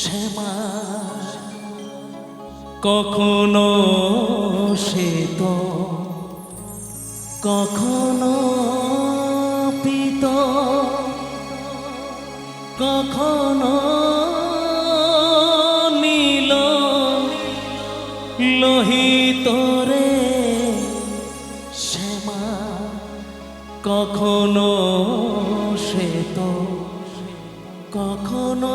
শ্যামা। কখনো সে তো, কখনো পিত, কখনো নীল, লোহিত রে। শ্যামা, কখনো সে তো, কখনো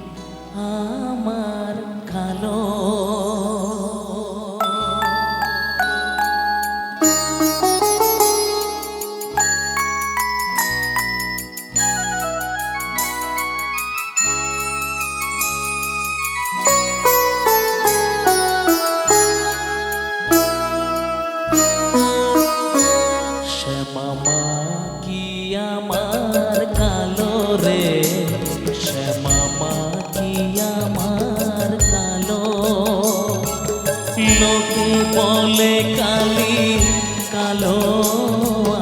আমার কালো কালো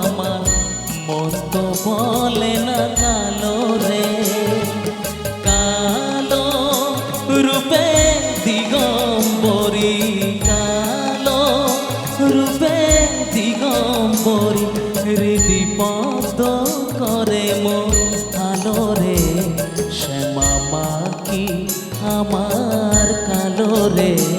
আমার। মন তো বলে না কালো রে। কালো রূপে দিগম্বরী, কালো রূপে দিগম্বরী, হৃদি পদ করে মোর আলো রে। শ্যামা কি আমার কালো রে।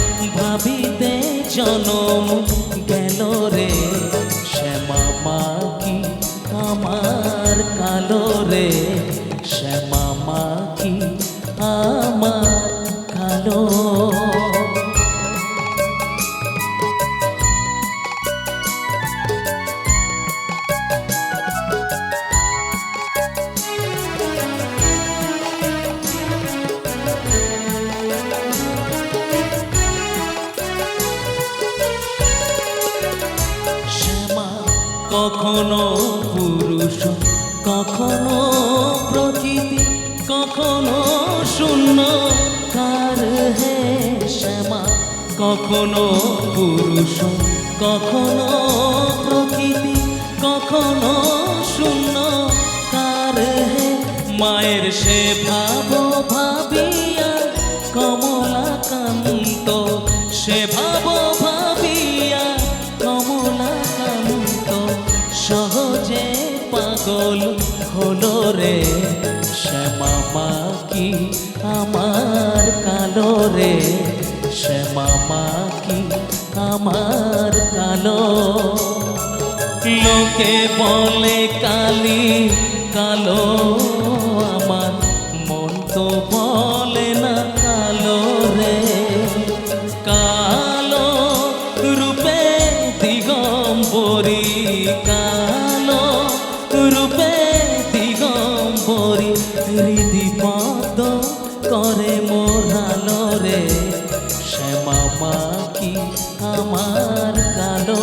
জনম গেল রে। শ্যামা মা কি আমার কালো রে? শ্যামা মা কি আমার কালো? কখনো পুরুষ, কখনো প্রকৃতি, কখনো শূন্য। কার হে শ্যামা? কখনো পুরুষ, কখনো প্রকৃতি, কখনো শূন্য। কার হে মায়ের সে ভাব শ্যামা মা কি আমার কালো রে শ্যামা মা কি আমার কালো। লোকে বলে কালি কালো, আমার মন তো বলে না কালো রে। কালো রূপে দিগম্বরী, কালো রূপে দিগম্বরী রে শ্যামা কি আমার কালো